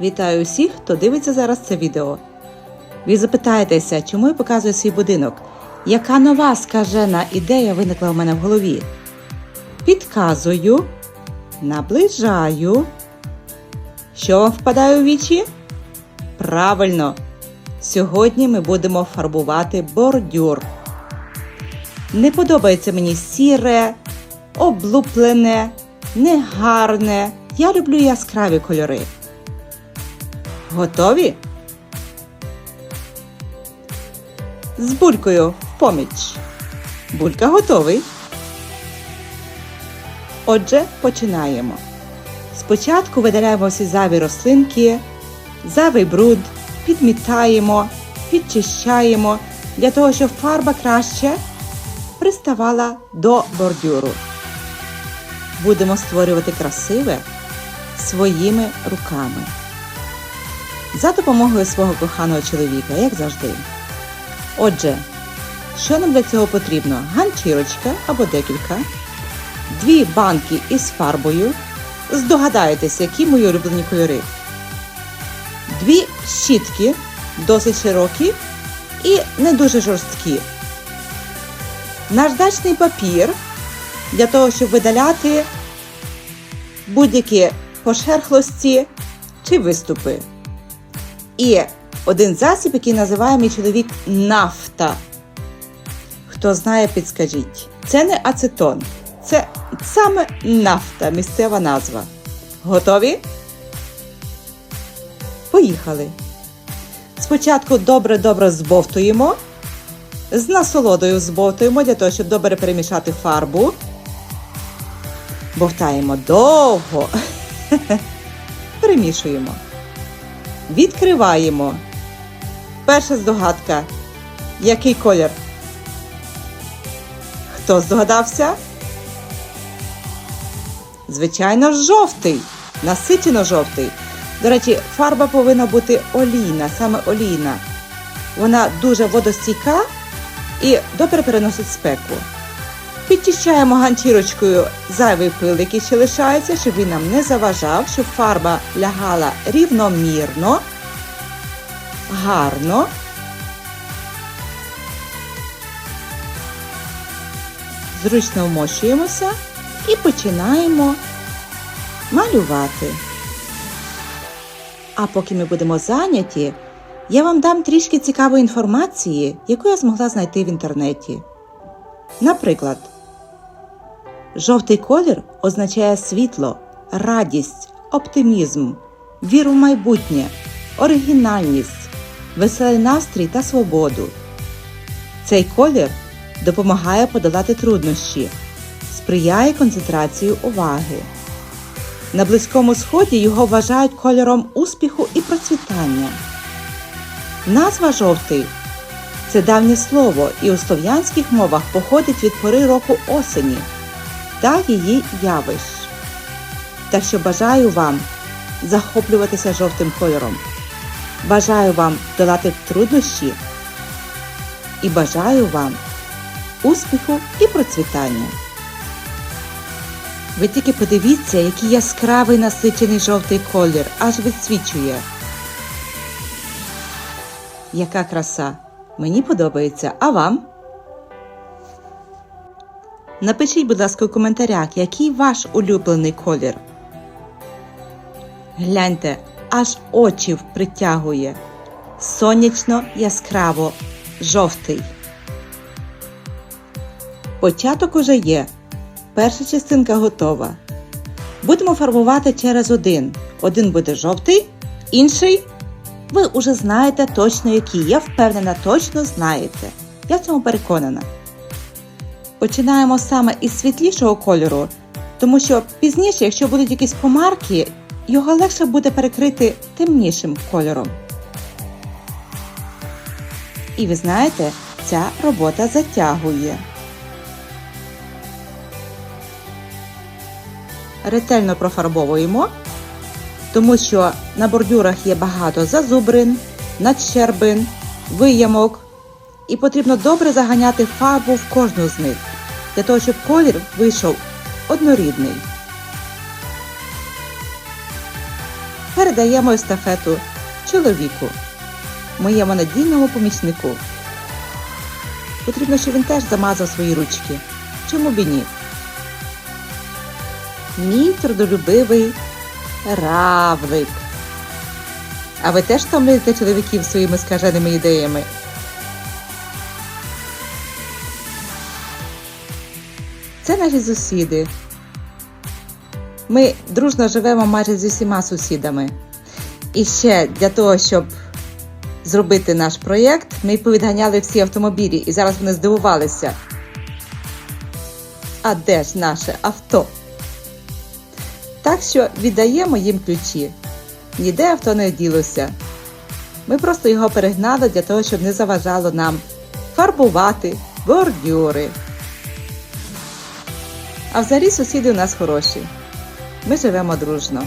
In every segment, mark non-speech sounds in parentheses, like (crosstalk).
Вітаю усіх, хто дивиться зараз це відео. Ви запитаєтеся, чому я показую свій будинок? Яка нова скажена ідея виникла у мене в голові? Підказую, наближаю. Що вам впадає у вічі? Правильно! Сьогодні ми будемо фарбувати бордюр. Не подобається мені сіре, облуплене, негарне. Я люблю яскраві кольори. Готові? З булькою в поміч. Булька готовий. Отже, починаємо. Спочатку видаляємо всі зайві рослинки, зайвий бруд, підмітаємо, підчищаємо для того, щоб фарба краще приставала до бордюру. Будемо створювати красиве своїми руками. За допомогою свого коханого чоловіка, як завжди. Отже, що нам для цього потрібно? Ганчірочка або декілька, дві банки із фарбою. Здогадаєтесь, які мої улюблені кольори. Дві щітки, досить широкі і не дуже жорсткі. Наждачний папір для того, щоб видаляти будь-які пошерхлості чи виступи. І один засіб, який називає мій чоловік нафта. Хто знає, підскажіть. Це не ацетон, це саме нафта, місцева назва. Готові? Поїхали. Спочатку добре-добре збовтуємо. З насолодою збовтуємо для того, щоб добре перемішати фарбу. Бовтаємо довго. (laughs) Перемішуємо. Відкриваємо. Перша здогадка. Який колір? Хто здогадався? Звичайно, жовтий. Насичено жовтий. До речі, фарба повинна бути олійна, саме олійна. Вона дуже водостійка і добре переносить спеку. Підчищаємо ганчірочкою зайвий пил, який ще лишається, щоб він нам не заважав, щоб фарба лягала рівномірно, гарно. Зручно вмощуємося і починаємо малювати. А поки ми будемо зайняті, я вам дам трішки цікавої інформації, яку я змогла знайти в інтернеті. Наприклад, жовтий колір означає світло, радість, оптимізм, віру в майбутнє, оригінальність, веселий настрій та свободу. Цей колір допомагає подолати труднощі, сприяє концентрації уваги. На Близькому Сході його вважають кольором успіху і процвітання. Назва жовтий це давнє слово і у слов'янських мовах походить від пори року осені та її явищ. Так що бажаю вам захоплюватися жовтим кольором. Бажаю вам долати труднощі і бажаю вам успіху і процвітання. Ви тільки подивіться, який яскравий насичений жовтий колір, аж відсвічує. Яка краса! Мені подобається, а вам? Напишіть, будь ласка, у коментарях, який ваш улюблений колір. Гляньте, аж очів притягує. Сонячно яскраво жовтий. Початок уже є. Перша частинка готова. Будемо фарбувати через один. Один буде жовтий, інший ви вже знаєте точно який. Я впевнена, точно знаєте. Я цьому переконана. Починаємо саме із світлішого кольору, тому що пізніше, якщо будуть якісь помарки, його легше буде перекрити темнішим кольором. І ви знаєте, ця робота затягує. Ретельно профарбовуємо, тому що на бордюрах є багато зазубрин, надщербин, виямок, і потрібно добре заганяти фарбу в кожну з них, для того, щоб колір вийшов однорідний. передаємо естафету чоловіку, моєму надійному помічнику. Потрібно, щоб він теж замазав свої ручки. Чому б і ні? Мій трудолюбивий равлик. А ви теж втомлюєте чоловіків своїми скаженими ідеями? Це наші сусіди. Ми дружно живемо майже з усіма сусідами. І ще для того, щоб зробити наш проєкт, ми повідганяли всі автомобілі, і зараз вони здивувалися. А де ж наше авто? Так що віддаємо їм ключі. Ніде авто не ділося. Ми просто його перегнали для того, щоб не заважало нам фарбувати бордюри. А взагалі сусіди у нас хороші. Ми живемо дружно.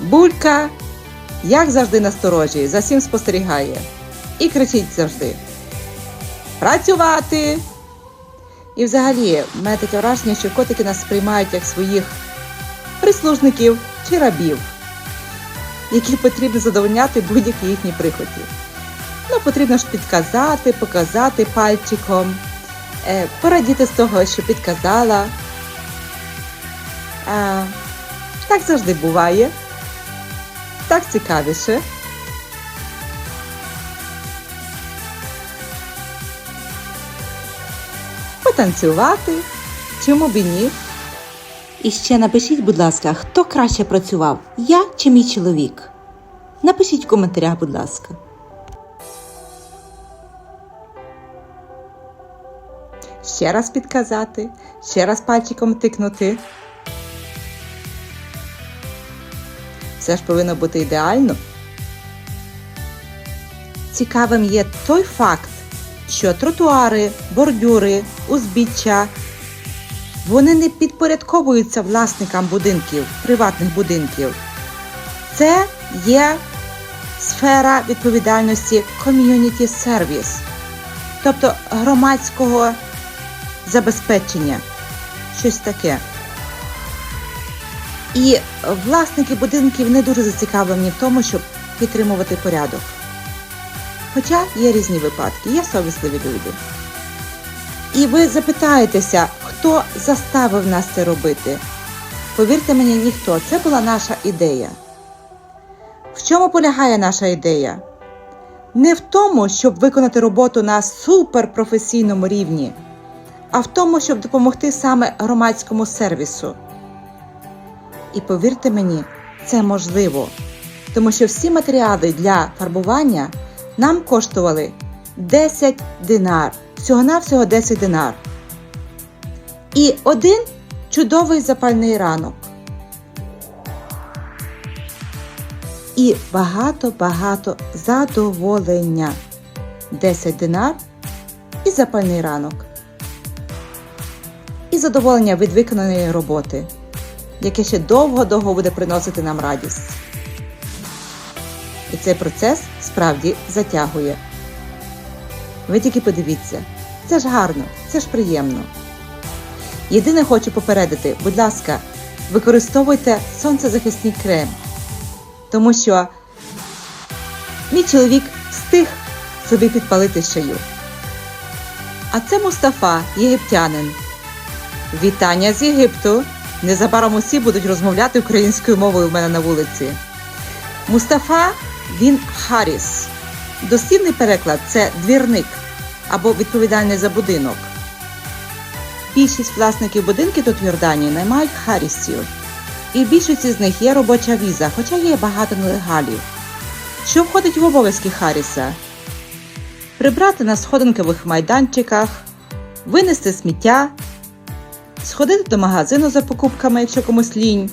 Булька, як завжди насторожі, за всім спостерігає. І кричить завжди. Працювати! І взагалі, в мене таке враження, що котики нас сприймають як своїх прислужників чи рабів, які потрібно задовольняти будь-які їхні прихоті. Ну, потрібно ж підказати, показати пальчиком, порадіти з того, що підказала. Так завжди буває. Так цікавіше. Потанцювати. Чому б і ні? І ще напишіть, будь ласка, хто краще працював, я чи мій чоловік? Напишіть в коментарях, будь ласка. Ще раз підказати, ще раз пальчиком тикнути. Все ж повинно бути ідеально. Цікавим є той факт, що тротуари, бордюри, узбіччя вони не підпорядковуються власникам будинків, приватних будинків. Це є сфера відповідальності Community Service, тобто громадського забезпечення. Щось таке. І власники будинків не дуже зацікавлені в тому, щоб підтримувати порядок. Хоча є різні випадки, є совісливі люди. І ви запитаєтеся, хто заставив нас це робити? Повірте мені, ніхто. Це була наша ідея. В чому полягає наша ідея? Не в тому, щоб виконати роботу на суперпрофесійному рівні, а в тому, щоб допомогти саме громадському сервісу. І повірте мені, це можливо, тому що всі матеріали для фарбування нам коштували 10 динар, всього-навсього 10 динар. І один чудовий запальний ранок. І багато-багато задоволення. 10 динар і запальний ранок. І задоволення від виконаної роботи, яке ще довго-довго буде приносити нам радість. І цей процес справді затягує. Ви тільки подивіться, це ж гарно, це ж приємно. Єдине хочу попередити, будь ласка, використовуйте сонцезахисний крем, тому що мій чоловік встиг собі підпалити шию. А це Мустафа, єгиптянин. Вітання з Єгипту! Незабаром усі будуть розмовляти українською мовою в мене на вулиці. Мустафа він Харіс. Дослівний переклад це двірник або відповідальний за будинок. Більшість власників будинків тут в Йорданії наймають харісів. І більшості з них є робоча віза, хоча є багато нелегалів. Що входить в обов'язки Харіса? Прибрати на сходинкових майданчиках, винести сміття, сходити до магазину за покупками, якщо комусь лінь,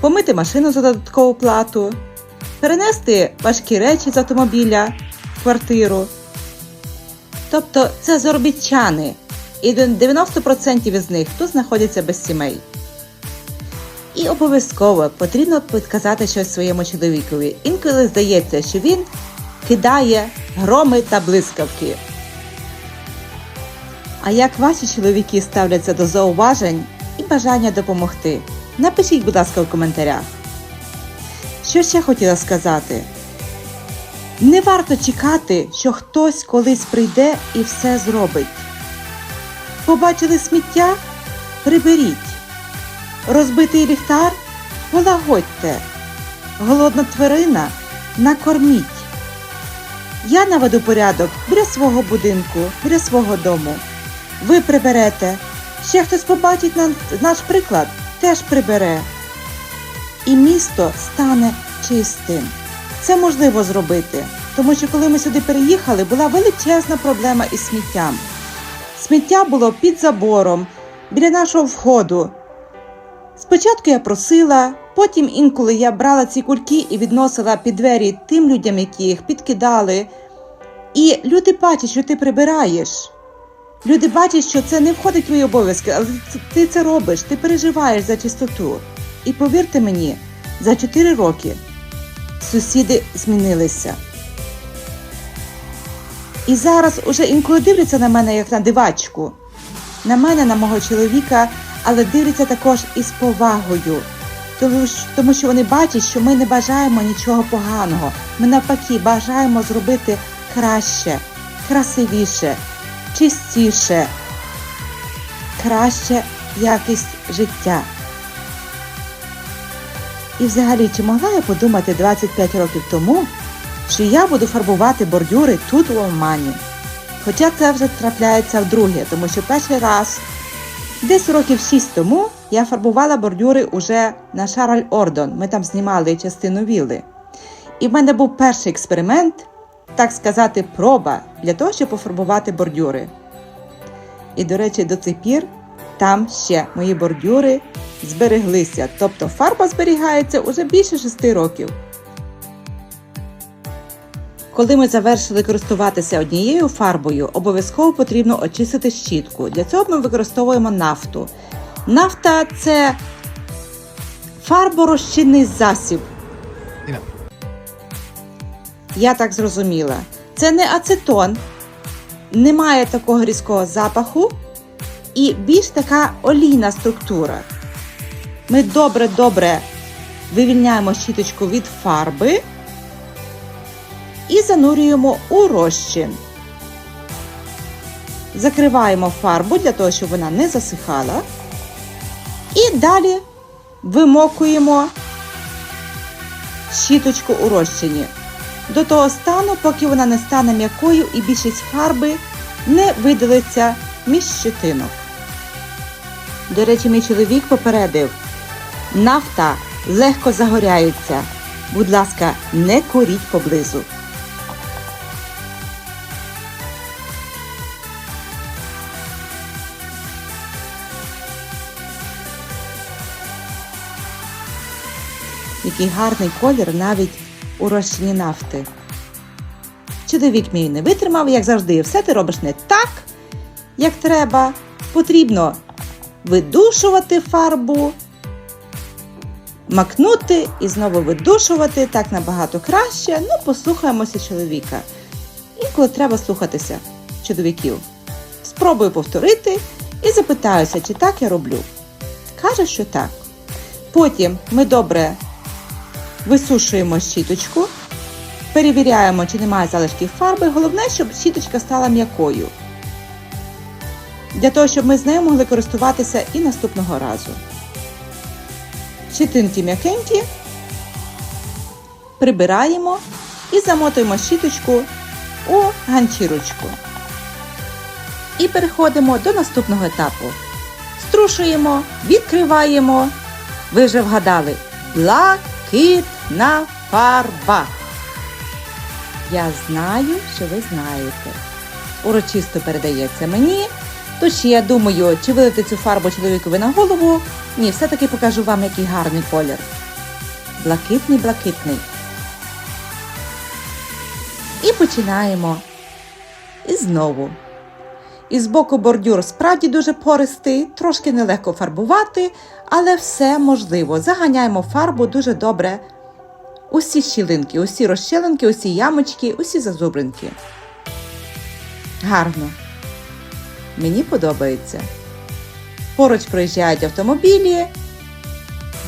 помити машину за додаткову плату, перенести важкі речі з автомобіля в квартиру. Тобто це заробітчани, і 90% із них тут знаходяться без сімей. І обов'язково потрібно підказати щось своєму чоловікові. Інколи здається, що він кидає громи та блискавки. А як ваші чоловіки ставляться до зауважень і бажання допомогти? Напишіть, будь ласка, в коментарях. Що ще хотіла сказати? Не варто чекати, що хтось колись прийде і все зробить. Побачили сміття? Приберіть. Розбитий ліхтар полагодьте. Голодна тварина накорміть. Я наведу порядок біля свого будинку, біля свого дому. Ви приберете. Ще хтось побачить на- наш приклад, теж прибере. І місто стане чистим. Це можливо зробити, тому що коли ми сюди переїхали, була величезна проблема із сміттям. Сміття було під забором, біля нашого входу. Спочатку я просила, потім інколи я брала ці кульки і відносила під двері тим людям, які їх підкидали. І люди бачать, що ти прибираєш. Люди бачать, що це не входить в твої обов'язки, але ти це робиш, ти переживаєш за чистоту. І повірте мені, за 4 роки сусіди змінилися. І зараз уже інколи дивляться на мене як на дивачку, на мене, на мого чоловіка, але дивляться також із повагою. Тому що вони бачать, що ми не бажаємо нічого поганого. Ми навпаки бажаємо зробити краще, красивіше, чистіше, краще якість життя. І взагалі, чи могла я подумати 25 років тому, що я буду фарбувати бордюри тут у Омані? Хоча це вже трапляється вдруге, тому що перший раз, десь років 6 тому, я фарбувала бордюри уже на Шараль Ордон. Ми там знімали частину вілли. І в мене був перший експеримент, так сказати, проба для того, щоб пофарбувати бордюри. І, до речі, до цих пір там ще мої бордюри збереглися, тобто фарба зберігається уже більше шести років. Коли ми завершили користуватися однією фарбою, обов'язково потрібно очистити щітку. Для цього ми використовуємо нафту. Нафта це фарборозчинний засіб. Я так зрозуміла. Це не ацетон, немає такого різкого запаху і більш така олійна структура. Ми добре-добре вивільняємо щіточку від фарби і занурюємо у розчин. Закриваємо фарбу для того, щоб вона не засихала. І далі вимокуємо щіточку у розчині до того стану, поки вона не стане м'якою і більшість фарби не видалиться між щитинок. До речі, мій чоловік попередив, нафта легко загоряється. Будь ласка, не куріть поблизу. Який гарний колір навіть у розчині нафти. Чоловік мій не витримав, як завжди, все ти робиш не так, як треба. Потрібно видушувати фарбу, макнути і знову видушувати, так набагато краще. Ну, послухаємося чоловіка. Інколи треба слухатися чоловіків. Спробую повторити і запитаюся, чи так я роблю. Каже, що так. Потім ми добре висушуємо щіточку, перевіряємо, чи немає залишків фарби. Головне, щоб щіточка стала м'якою. Для того, щоб ми з нею могли користуватися і наступного разу. Щитинки м'якенькі, прибираємо і замотуємо щіточку у ганчірочку. І переходимо до наступного етапу. Струшуємо, відкриваємо. Ви вже вгадали. Блакитна фарба. Я знаю, що ви знаєте. Урочисто передається мені. Тож я думаю, чи вилити цю фарбу чоловікові на голову? Ні, все-таки покажу вам, який гарний колір. Блакитний, блакитний. І починаємо. І знову. І збоку бордюр справді дуже пористий, трошки нелегко фарбувати, але все можливо. Заганяємо фарбу дуже добре. Усі щілинки, усі розщелинки, усі ямочки, усі зазубринки. Гарно. Мені подобається. Поруч проїжджають автомобілі.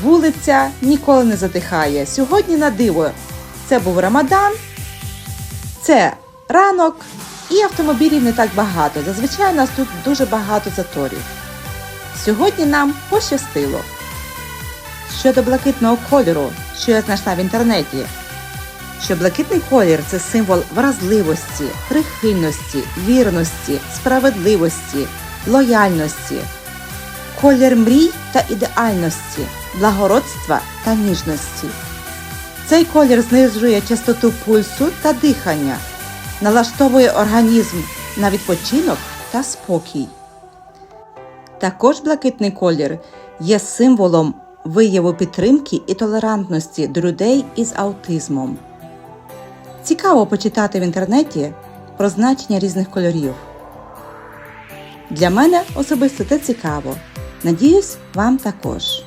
вулиця ніколи не затихає. Сьогодні на диво це був Рамадан, це ранок і автомобілів не так багато. Зазвичай у нас тут дуже багато заторів. Сьогодні нам пощастило. Щодо блакитного кольору, що я знайшла в інтернеті, що блакитний колір це символ вразливості, прихильності, вірності, справедливості, лояльності, колір мрій та ідеальності, благородства та ніжності. Цей колір знижує частоту пульсу та дихання, налаштовує організм на відпочинок та спокій. Також блакитний колір є символом вияву підтримки і толерантності до людей із аутизмом. Цікаво почитати в інтернеті про значення різних кольорів. Для мене особисто це цікаво. Надіюсь, вам також.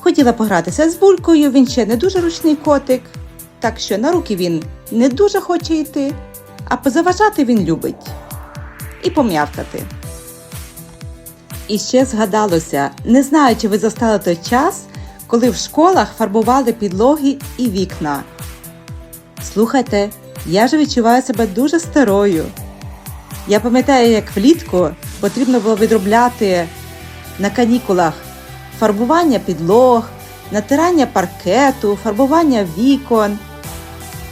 Хотіла погратися з булькою, він ще не дуже ручний котик, так що на руки він не дуже хоче йти, а позаважати він любить. І пом'явкати. І ще згадалося, не знаю, чи ви застали той час, коли в школах фарбували підлоги і вікна. Слухайте, я ж відчуваю себе дуже старою. Я пам'ятаю, як влітку потрібно було відробляти на канікулах фарбування підлог, натирання паркету, фарбування вікон.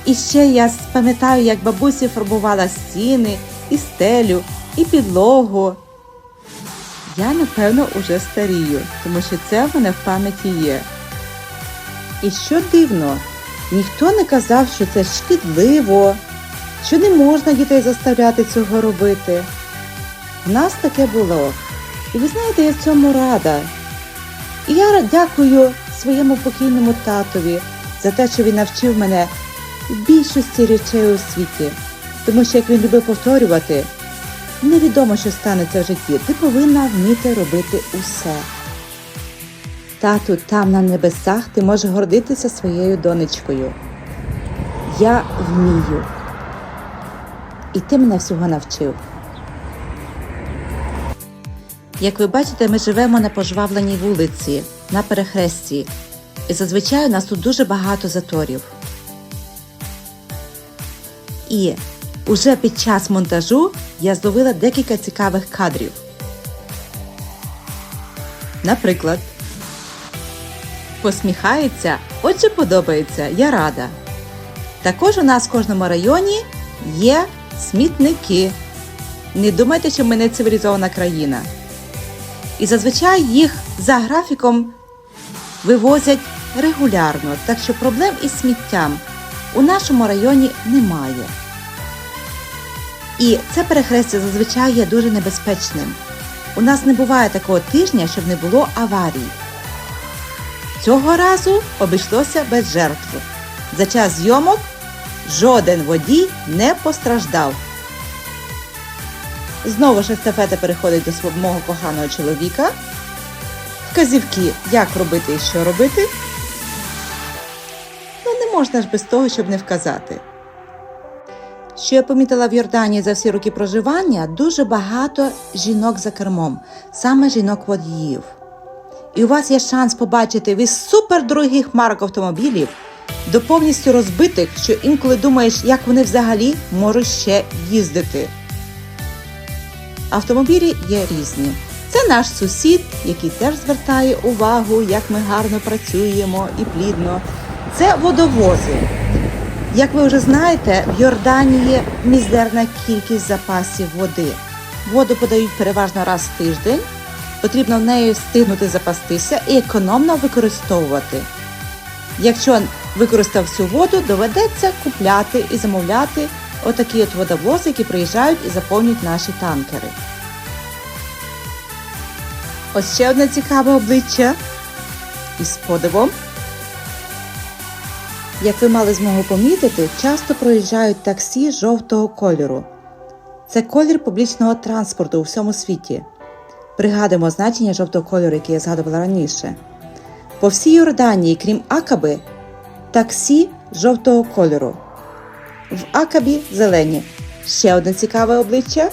І ще я пам'ятаю, як бабусі фарбувала стіни, і стелю, і підлогу. Я, напевно, уже старію, тому що це в мене в пам'яті є. І що дивно, ніхто не казав, що це шкідливо, що не можна дітей заставляти цього робити. В нас таке було. І ви знаєте, я в цьому рада. І я дякую своєму покійному татові за те, що він навчив мене більшості речей у світі. Тому що, як він любив повторювати, невідомо, що станеться в житті. Ти повинна вміти робити усе. Тату, там на небесах ти можеш гордитися своєю донечкою. Я вмію. І ти мене всього навчив. Як ви бачите, ми живемо на пожвавленій вулиці, на перехресті. І зазвичай у нас тут дуже багато заторів. І уже під час монтажу я зловила декілька цікавих кадрів. Наприклад, посміхається, отже подобається, я рада. Також у нас в кожному районі є смітники. Не думайте, що ми не цивілізована країна. І зазвичай їх за графіком вивозять регулярно, так що проблем із сміттям у нашому районі немає. І це перехрестя зазвичай є дуже небезпечним. У нас не буває такого тижня, щоб не було аварій. Цього разу обійшлося без жертв. За час зйомок жоден водій не постраждав. Знову ж естафета переходить до свого коханого чоловіка. Вказівки, як робити і що робити. Ну, не можна ж без того, щоб не вказати. Що я помітила в Йорданії за всі роки проживання, дуже багато жінок за кермом, саме жінок водіїв. І у вас є шанс побачити від супердорогих марок автомобілів до повністю розбитих, що інколи думаєш, як вони взагалі можуть ще їздити. Автомобілі є різні. Це наш сусід, який теж звертає увагу, як ми гарно працюємо і плідно. Це водовози. Як ви вже знаєте, в Йорданії мізерна кількість запасів води. Воду подають переважно раз в тиждень. Потрібно в неї встигнути запастися і економно використовувати. Якщо використав всю воду, доведеться купляти і замовляти отакі от водовози, які приїжджають і заповнюють наші танкери. Ось ще одне цікаве обличчя із подивом. Як ви мали змогу помітити, часто проїжджають таксі жовтого кольору. Це колір публічного транспорту у всьому світі. Пригадуємо значення жовтого кольору, яке я згадувала раніше. По всій Йорданії, крім Акаби, таксі жовтого кольору. В Акабі зелені. Ще одне цікаве обличчя.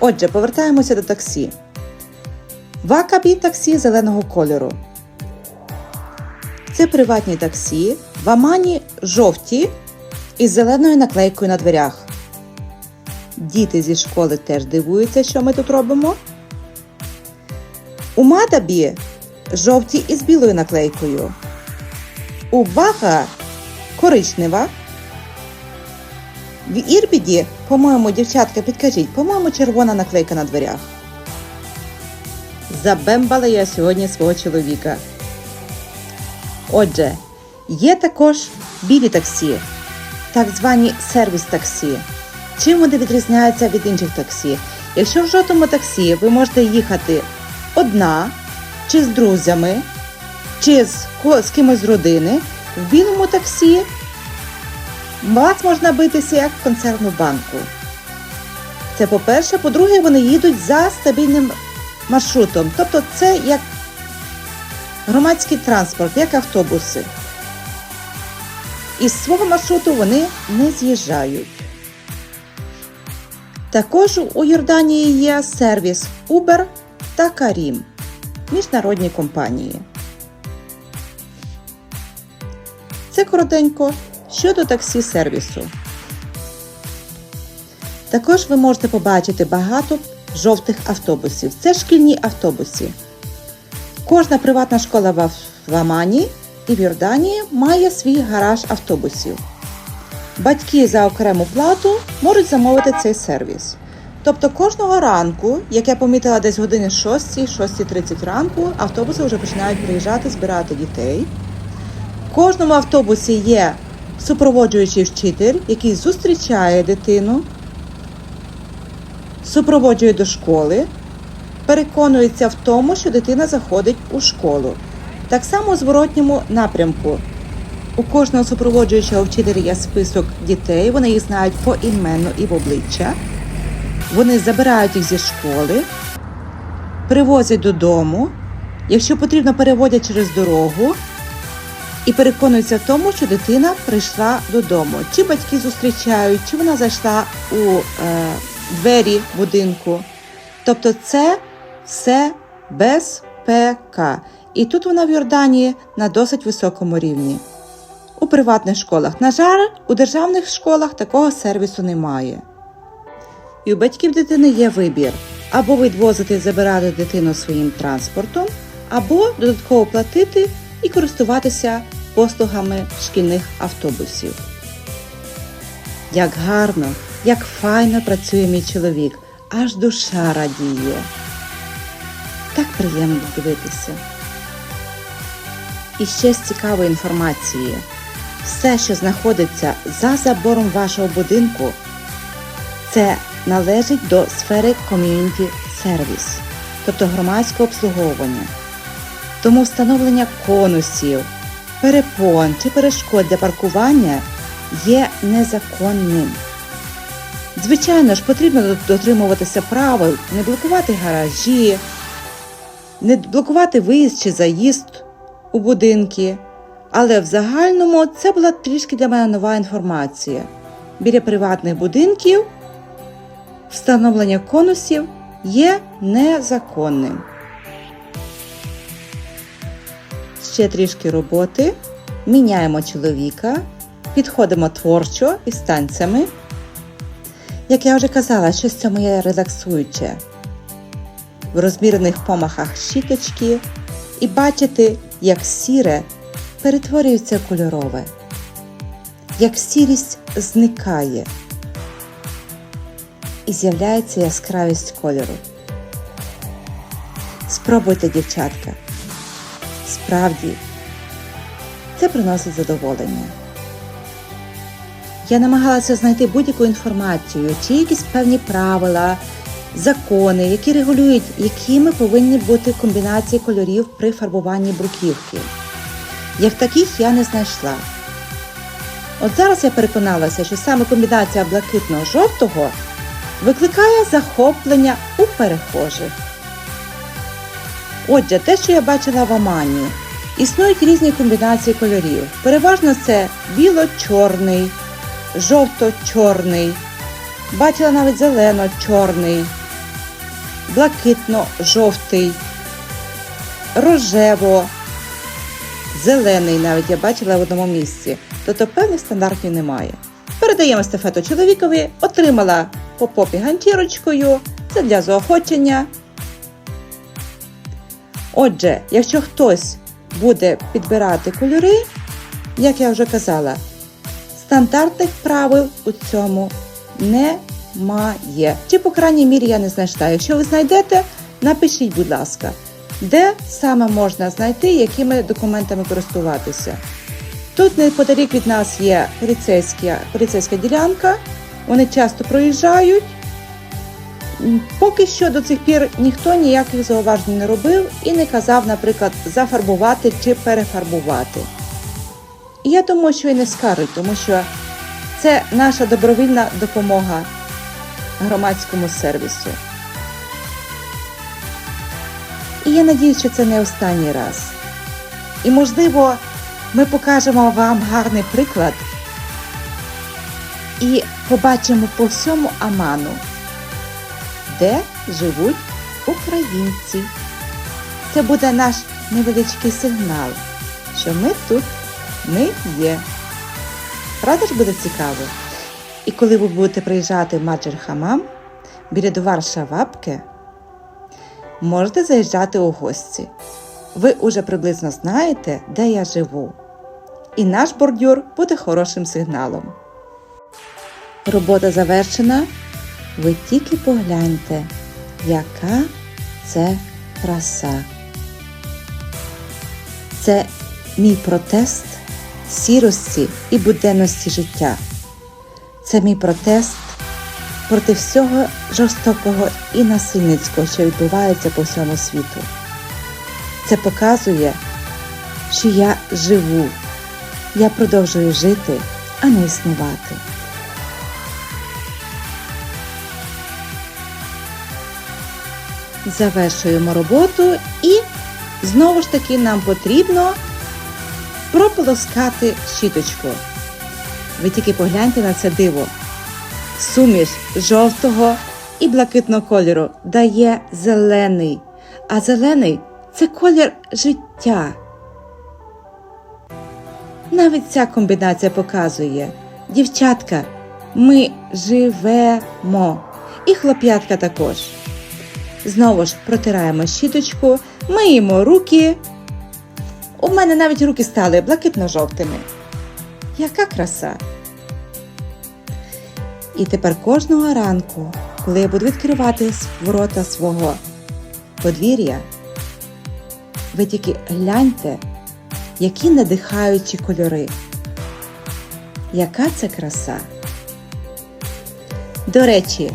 Отже, повертаємося до таксі. Вакабі таксі зеленого кольору. Це приватні таксі. В Амані жовті із зеленою наклейкою на дверях. Діти зі школи теж дивуються, що ми тут робимо. У Мадабі жовті із білою наклейкою. У Бага коричнева. В Ірбіді, по-моєму, дівчатка, підкажіть, по-моєму, червона наклейка на дверях. Забембала я сьогодні свого чоловіка. Отже, є також білі таксі, так звані сервіс таксі. Чим вони відрізняються від інших таксі? Якщо в жовтому таксі ви можете їхати одна, чи з друзями, чи з, з кимось з родини, в білому таксі вас можна битися як в консервну банку. Це по-перше. По-друге, вони їдуть за стабільним маршрутом. Тобто це як громадський транспорт, як автобуси. Із свого маршруту вони не з'їжджають. Також у Йорданії є сервіс Uber та Karim – міжнародні компанії. Це коротенько щодо таксі сервісу. Також ви можете побачити багато жовтих автобусів. Це шкільні автобуси. Кожна приватна школа в Амані і в Йорданії має свій гараж автобусів. Батьки за окрему плату можуть замовити цей сервіс. Тобто кожного ранку, як я помітила десь години 6, 6.30 ранку, автобуси вже починають приїжджати, збирати дітей. В кожному автобусі є супроводжуючий вчитель, який зустрічає дитину, супроводжує до школи, переконується в тому, що дитина заходить у школу. Так само у зворотньому напрямку. У кожного супроводжуючого вчителя є список дітей, вони їх знають поіменно і в обличчя. Вони забирають їх зі школи, привозять додому. Якщо потрібно, переводять через дорогу і переконуються в тому, що дитина прийшла додому. Чи батьки зустрічають, чи вона зайшла у е, двері будинку. Тобто це все безпека. І тут вона в Йорданії на досить високому рівні. У приватних школах. На жаль, у державних школах такого сервісу немає. І у батьків дитини є вибір: або відвозити і забирати дитину своїм транспортом, або додатково платити і користуватися послугами шкільних автобусів. Як гарно, як файно працює мій чоловік, аж душа радіє. Так приємно дивитися. І ще з цікавої інформації. Все, що знаходиться за забором вашого будинку, це належить до сфери Community Service, тобто громадського обслуговування. Тому встановлення конусів, перепон чи перешкод для паркування є незаконним. Звичайно ж, потрібно дотримуватися правил, не блокувати гаражі, не блокувати виїзд чи заїзд у будинки. Але в загальному це була трішки для мене нова інформація. Біля приватних будинків встановлення конусів є незаконним. Ще трішки роботи. Міняємо чоловіка, підходимо творчо із танцями. Як я вже казала, щось в цьому є релаксуюче. В розмірених помахах щіточки і бачити, як сіре перетворюється кольорове, як сірість зникає і з'являється яскравість кольору. Спробуйте, дівчатка. Справді, це приносить задоволення. Я намагалася знайти будь-яку інформацію чи якісь певні правила, закони, які регулюють, якими повинні бути комбінації кольорів при фарбуванні бруківки. Як таких я не знайшла. От зараз я переконалася, що саме комбінація блакитно-жовтого викликає захоплення у перехожих. Отже, те, що я бачила в Амані, існують різні комбінації кольорів. Переважно це біло-чорний, жовто-чорний, бачила навіть зелено-чорний, блакитно-жовтий, рожево, зелений навіть я бачила в одному місці. Тобто певних стандартів немає. Передаємо естафету чоловікові, отримала по попі ганчірочкою. Це для заохочення. Отже, якщо хтось буде підбирати кольори, як я вже казала, стандартних правил у цьому немає. Чи, по крайній мірі, я не знайшла. Якщо ви знайдете, напишіть, будь ласка, де саме можна знайти, якими документами користуватися. Тут неподалік від нас є поліцейська, поліцейська ділянка, вони часто проїжджають. Поки що до цих пір ніхто ніяких зауважень не робив і не казав, наприклад, зафарбувати чи перефарбувати. І я думаю, що і не скажуть, тому що це наша добровільна допомога громадському сервісу. І я надіюсь, що це не останній раз. І, можливо, ми покажемо вам гарний приклад і побачимо по всьому Аману, де живуть українці. Це буде наш невеличкий сигнал, що ми тут, ми є. Правда ж буде цікаво? І коли ви будете приїжджати в Маджер Хамам біля Доварша Вапке, можете заїжджати у гості. Ви уже приблизно знаєте, де я живу. І наш бордюр буде хорошим сигналом. Робота завершена. Ви тільки погляньте, яка це краса. Це мій протест сірості і буденності життя. Це мій протест проти всього жорстокого і насильницького, що відбувається по всьому світу. Це показує, що я живу, я продовжую жити, а не існувати. Завершуємо роботу і знову ж таки нам потрібно прополоскати щіточку. Ви тільки погляньте на це диво. Суміш жовтого і блакитного кольору дає зелений, а зелений це колір життя. Навіть ця комбінація показує, дівчатка, ми живемо. І хлоп'ятка також. Знову ж протираємо щіточку, миємо руки. У мене навіть руки стали блакитно-жовтими. Яка краса! І тепер кожного ранку, коли я буду відкривати ворота свого подвір'я, ви тільки гляньте, які надихаючі кольори. Яка це краса! До речі,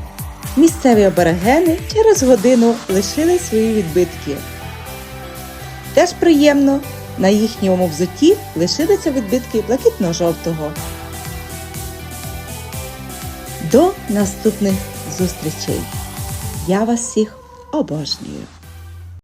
місцеві аборигени через годину лишили свої відбитки. Теж приємно, на їхньому взуті лишилися відбитки блакитно-жовтого. До наступних зустрічей. Я вас всіх обожнюю!